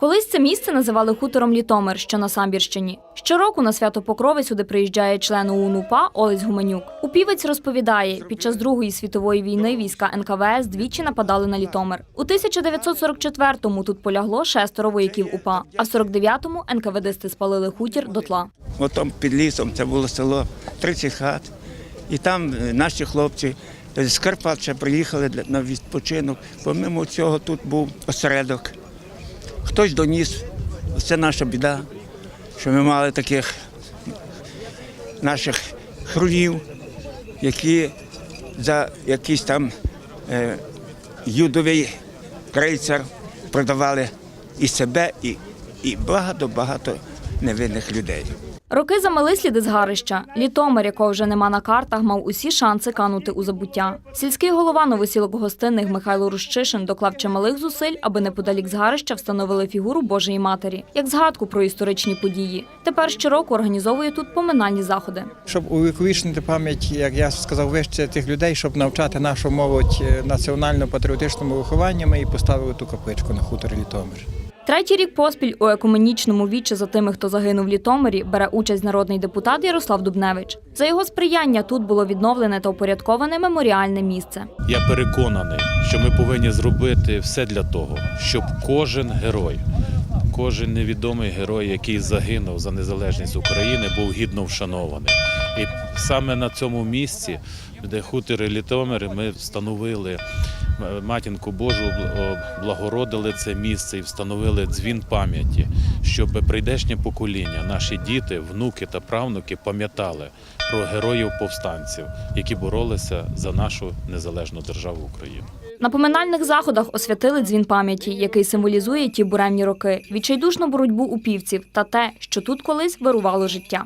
Колись це місце називали хутором Літомир, що на Самбірщині. Щороку на свято Покрови сюди приїжджає член ОУН УПА Олесь Гуменюк. Упівець розповідає, під час Другої світової війни війська НКВС двічі нападали на Літомир. У 1944-му тут полягло шестеро вояків УПА, а в 49-му НКВДисти спалили хутір дотла. От там під лісом це було село 30 хат. І там е, наші хлопці з Карпат ще приїхали на відпочинок. Помимо цього тут був осередок. Хтось доніс. Це наша біда, що ми мали таких наших хрунів, які за якийсь там е, юдовий крейцер продавали і себе, і, і багато-багато невинних людей. Роки замели сліди згарища. Літомир, якого вже нема на картах, мав усі шанси канути у забуття. Сільський голова новосілок гостинних Михайло Рущишин доклав чималих зусиль, аби неподалік згарища встановили фігуру Божої Матері, як згадку про історичні події. Тепер щороку організовує тут поминальні заходи. Щоб увіковічнити пам'ять, як я сказав вище, тих людей, щоб навчати нашу молодь е, національно-патріотичному вихованню, і поставили ту капличку на хуторі Літомир. Третій рік поспіль у екуменічному вічі за тими, хто загинув в Літомирі, бере участь народний депутат Ярослав Дубневич. За його сприяння тут було відновлене та упорядковане меморіальне місце. Я переконаний, що ми повинні зробити все для того, щоб кожен герой, кожен невідомий герой, який загинув за незалежність України, був гідно вшанований. І саме на цьому місці, де хутори Літомири, ми встановили е, матінку Божу, благородили це місце і встановили дзвін пам'яті, щоб прийдешнє покоління, наші діти, внуки та правнуки пам'ятали про героїв повстанців, які боролися за нашу незалежну державу Україну. На поминальних заходах освятили дзвін пам'яті, який символізує ті буремні роки, відчайдушну боротьбу упівців та те, що тут колись вирувало життя.